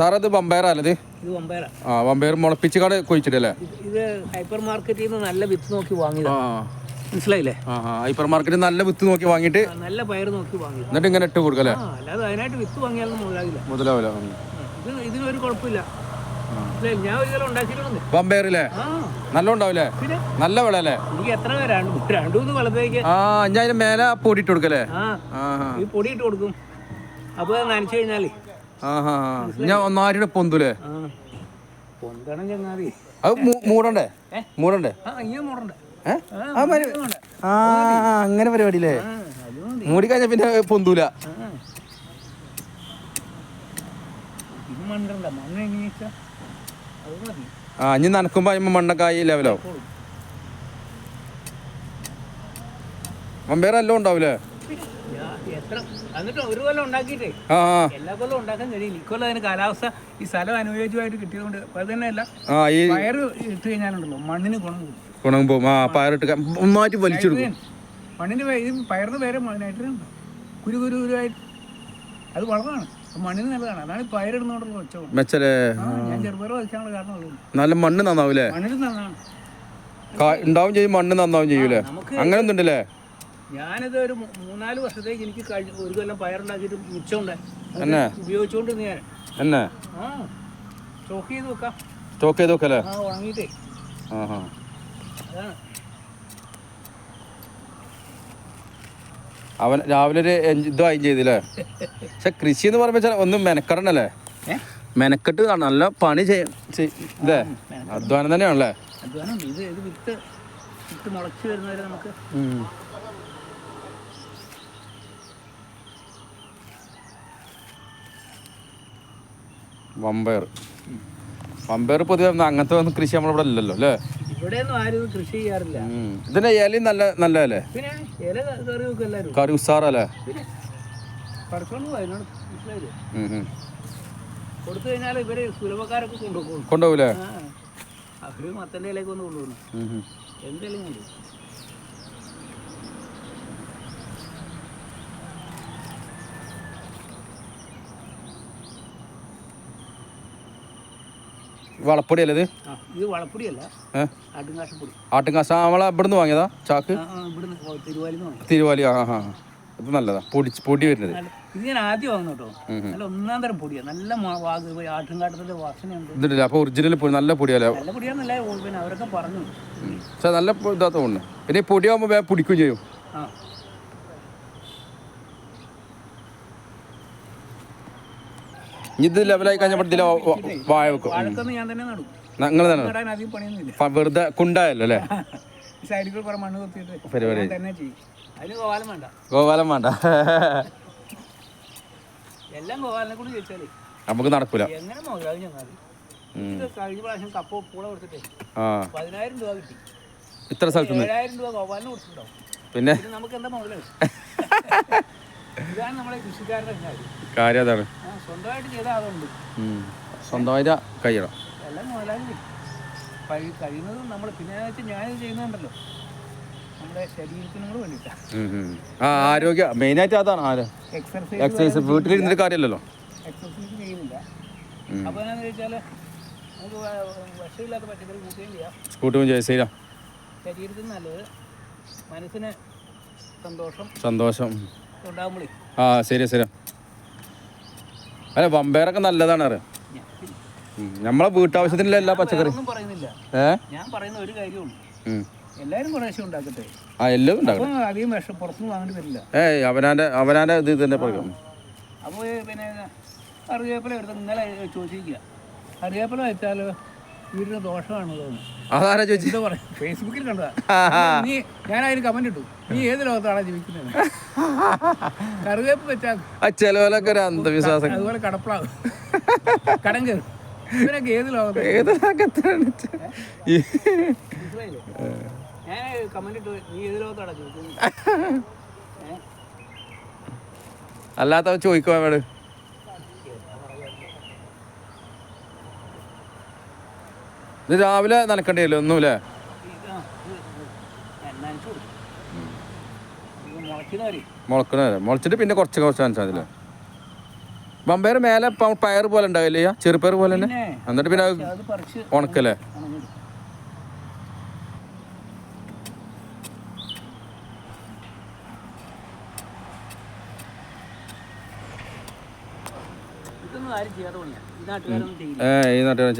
Sir അത് ബമ്പയറല്ലേ ഇത്? ആ വമ്പയർ മുളപ്പിച്ച് കട കുഴിച്ചിട്ടല്ലേ? ഇത് ഹൈപ്പർ മാർക്കറ്റിൽ നിന്ന് നല്ല വിത്ത് നോക്കി വാങ്ങി വാങ്ങിയതാ മനസ്സിലായില്ലേ? ഹൈപ്പർ മാർക്കറ്റിൽ നല്ല വിത്ത് നോക്കി വാങ്ങിയിട്ട് ആ, നല്ല പയർ നോക്കി വാങ്ങി എന്നിട്ട് ഇങ്ങനെ ഇട്ട് കൊടുക്കല്ലേ അല്ലാതെ അതിനായിട്ട് വിത്ത് വാങ്ങിയാലൊന്നും മുതലാവില്ല. ഇത് ഇതിനൊരു കുഴപ്പമില്ല. ഞാൻ ഒരു കിലോ ഉണ്ടാക്കിയിട്ടുണ്ട് ബമ്പയറില്ലേ ആ. നല്ല ഉണ്ടാവില്ലേ? നല്ല വിളല്ലേ എനിക്ക് എത്ര രണ്ട് ആ ഞാൻ മേലെ പൊടി ഇട്ട് കൊടുക്കല്ലേ ഈ പൊടി ഇട്ട് കൊടുക്കും. അപ്പൊ നനച്ചു കഴിഞ്ഞാലേ. ഞാൻ ഒന്നാരുടെ പൊന്തുലേ. ആ. പൊന്തണം ചങ്ങാതി. അത് മൂടണ്ടേ? മൂടണ്ടേ? ആ അങ്ങനെ പരിപാടിയില്ലേ? ആ അത് മൂടി കഴിഞ്ഞ പിന്നെ പൊന്തൂല. ആ. ഇനി നനക്കുമ്പോ അതിന് മണ്ണക്കായി ലെവലോ കൊടുക്കും. ബമ്പയർ എല്ലാം ഉണ്ടാവൂലേ? എത്ര? എന്നിട്ട് ഒരു കൊല്ലം ഉണ്ടാക്കിയിട്ടേ. ആ ആ. എല്ലാ കൊല്ലം ഉണ്ടാക്കാൻ കഴിയില്ല. ഇക്കൊല്ലം അതിന് കാലാവസ്ഥ ഈ സ്ഥലം അനുയോജ്യമായിട്ട് കിട്ടിയതുകൊണ്ട് അത് തന്നെയല്ല ആ ഈ പയറ് ഇട്ട് കഴിഞ്ഞാലുണ്ടല്ലോ മണ്ണിന് ഗുണം ഗുണം പോകും. ആ പയറിട്ട് ക- ഒന്നായിട്ട് വലിച്ചെടുക്കും. മണ്ണിന് പയറിന് പേരെ നൈട്രജൻ കുരു കുരു കുരുവായിട്ട്. അത് വളമാണ്. മണ്ണിന് നല്ലതാണ്. അതാണ് പയറിടുന്നോണ്ടുള്ള മെച്ചലേ ഞാൻ ചെറുപയർ വധിക്കാനുള്ള നല്ല മണ്ണ് നന്നാവൂലേ? മണ്ണിന് ഉണ്ടാവും ചെയ്യും മണ്ണ് നന്നാവും ചെയ്യൂലേ? അങ്ങനെ ഒന്നുണ്ടല്ലേ ഞാനിത് ഒരു മൂന്നാൽ വർഷത്തേക്ക് എനിക്ക് കഴി ഒരു കൊല്ലം പയറുണ്ടാക്കിയിട്ട് മിച്ചമുണ്ടായി? ഉപയോഗിച്ചുകൊണ്ടിരുന്ന ഞാൻ. എന്നെ? ആ. സ്റ്റോക്ക് ചെയ്ത് വെക്കാം സ്റ്റോക്ക് ചെയ്ത് നോക്കല്ലേ ആ ഉണങ്ങിയിട്ടേ ആ അതാണ്. അവൻ രാവിലെ ഒരു ഇതായും ചെയ്തില്ലേ പക്ഷെ കൃഷി എന്ന് പറയുമ്പോൾ ഒന്നും മെനക്കെടണല്ലേ? മെനക്കെട്ട് നല്ല പണി ചെയ്യും ചെയ്- ഇതേ? അധ്വാനം തന്നെയാണല്ലേ? അധ്വാനം. ഇത് വിത്ത് വിത്ത് മുളച്ച് വരുന്നവരെ നമുക്ക് വമ്പയർ. വമ്പയർ പൊതുവെ അങ്ങനത്തെ ഒന്നും കൃഷി നമ്മളിവിടെ ഇല്ലല്ലോ അല്ലേ? ഇവിടെയൊന്നും ആരും കൃഷി ചെയ്യാറില്ല. ഇതിന്റെ ഇലയും നല്ല നല്ലതല്ലേ? പിന്നെ ഇല ക- കറി വെക്കും എല്ലാവരും. കറി ഉസാറല്ലേ? പിന്നെ. കൊടുത്തു കഴിഞ്ഞാൽ ഇവർ സുലഭക്കാരൊക്കെ കൊണ്ടുപോകും. കൊണ്ടുപോകൂലേ? അവർ മത്തന്റെ ഇലയൊക്കെ ഒന്ന് കൊണ്ടുപോകുന്നു. എന്തെങ്കിലും വളപ്പൊടി അല്ലേ ഇത് ഇത് വളപ്പൊടിയല്ല. ആട്ടുംകാശപ്പൊടി. ആട്ടുംകാശ നമ്മളെ ഇവിടുന്ന് വാങ്ങിയതാ ചാക്ക്? തിരുവാലി ആ ആ. ഇത് നല്ലതാ പൊടി പൊടി വരുന്നത്. ഇത് ഞാൻ ആദ്യം വാങ്ങുന്നു കേട്ടോ. നല്ല ഒന്നാം തരം പൊടിയാണ് നല്ല ആട്ടുംകാട്ടത്തിന്റെ വാസനയുണ്ട്. ഇതിട്ടില്ല അപ്പൊ ഒറിജിനൽ പൊടി നല്ല പൊടിയല്ലേ നല്ല പൊടിയാന്നല്ല പിന്നെ അവരൊക്കെ പറഞ്ഞു. പക്ഷെ നല്ല ഇതാ തോന്നുന്നു. പിന്നെ പൊടിയാകുമ്പോൾ പിടിക്കുകയും ചെയ്യും. ആ. ഇത് ലെവലായി കഴിഞ്ഞപ്പോൾ വായ വെക്കും. വാഴക്കൊന്നും ഞാൻ തന്നെ നടും. നിങ്ങൾ തന്നെ വെറുതെ കുണ്ടായല്ലോ അല്ലേ? പരിപാടി. തന്നെ ചെയ്യും. അതിന് ഗോപാലം വേണ്ട. ഗോപാലം വേണ്ട. എല്ലാം ഗോപാലിനെ കൂടി ചോദിച്ചാലേ. നമുക്ക് നടക്കൂല. എങ്ങനെ മുതലാകും ഞങ്ങൾ ഇത് കഴിഞ്ഞ പ്രാവശ്യം കപ്പ പൂള കൊടുത്തിട്ടേ ആ. പതിനായിരം രൂപ കിട്ടി. ഇത്ര സ്ഥലത്ത് പിന്നെ? നമുക്ക് എന്താ ഇതാണ് നമ്മളെ കൃഷിക്കാരുടെ കാര്യം. കാര്യം അതാണ്. സ്വന്തമായിട്ട് ചെയ്താൽ അതുണ്ട് സ്വന്തമായിട്ട് കഴിയണം എല്ലാം മുതലാകും കഴി കഴിയുന്നതും നമ്മൾ പിന്നെ വെച്ചാൽ ഞാനിത് ചെയ്യുന്നുണ്ടല്ലോ. നമ്മുടെ ശരീരത്തിനും കൂടെ വേണ്ടിയിട്ടാണ് ആരോഗ്യ മെയിനായിട്ട് അതാണ് എക്സസൈസ് വീട്ടിലിരുന്നിട്ട് കാര്യമല്ലല്ലോ. എക്സർസൈസ് ചെയ്യുന്നില്ല. അപ്പോൾ എന്താണെന്ന് വെച്ചാൽ നമുക്ക് വ- വിഷമില്ലാത്ത പച്ചക്കറി കൂട്ടുകയും ചെയ്യാം. കൂട്ടും ചെയ്യും. ശരിയാ. ശരീരത്തിന് നല്ലത്. മനസ്സിന് സന്തോഷം. സന്തോഷം. ആ ശരി ശരി അല്ല വമ്പയറൊക്കെ നല്ലതാണ് അറിയാം നമ്മളെ വീട്ടാവശ്യത്തിനുള്ള എല്ലാ പച്ചക്കറി അവനാന്റെ ഏ? ഞാൻ പറയുന്ന ഒരു കാര്യമുള്ളൂ കുറേശ്ശെ ഉണ്ടാക്കട്ടെ. ആ എല്ലാം ഉണ്ടാക്കും അപ്പോൾ അധികം വിഷം പുറത്തുനിന്ന് വാങ്ങേണ്ടി വരില്ല ഏയ് അവനാന്റെ അവനാന്റെ ഇത് തന്നെ പറയാം അപ്പോൾ പിന്നെ അറിവേപ്പില എടുത്ത് ഇന്നലെ ചോദിച്ചിരിക്കുക. വെച്ചാൽ വീടിന് ദോഷമാണ് തോന്നുന്നു. അതാരാ ചോദിച്ചു എന്താ പറയാ ഫേസ്ബുക്കിൽ കണ്ടതാ. നീ ഞാൻ അതിന് കമന്റ് ഇട്ടു. നീ ഏത് ലോകത്താണ് ജീവിക്കുന്നത്? കറിവേപ്പ് വെച്ചാൽ ആ ചിലവലൊക്കെ ഒരു അന്ധവിശ്വാസം. അതുപോലെ കടപ്പളാവും കടം കയറും. ഇവരൊക്കെ ഏത് ലോകത്ത്? ഏത് ലോകത്താണ്? ഞാൻ കമന്റ് ഇട്ടു. നീ ഏത് ലോകത്താണ് ജീവിക്കുന്നത്? ചോദിക്കുവാ ഇത് രാവിലെ നനക്കണ്ടിയല്ലോ ഒന്നുമില്ലേ മുളക്കണേ മുളച്ചിട്ട് പിന്നെ കുറച്ച് കുറച്ച് നനച്ചാൽ വമ്പയർ മേലെ പയർ പോലെ ഉണ്ടാവില്ലേ? ചെറുപ്പയർ പോലെ തന്നെ? എന്നിട്ട് പിന്നെ ഉണക്കല്ലേ? ഏ ഈ നാട്ടുകാരൊന്നും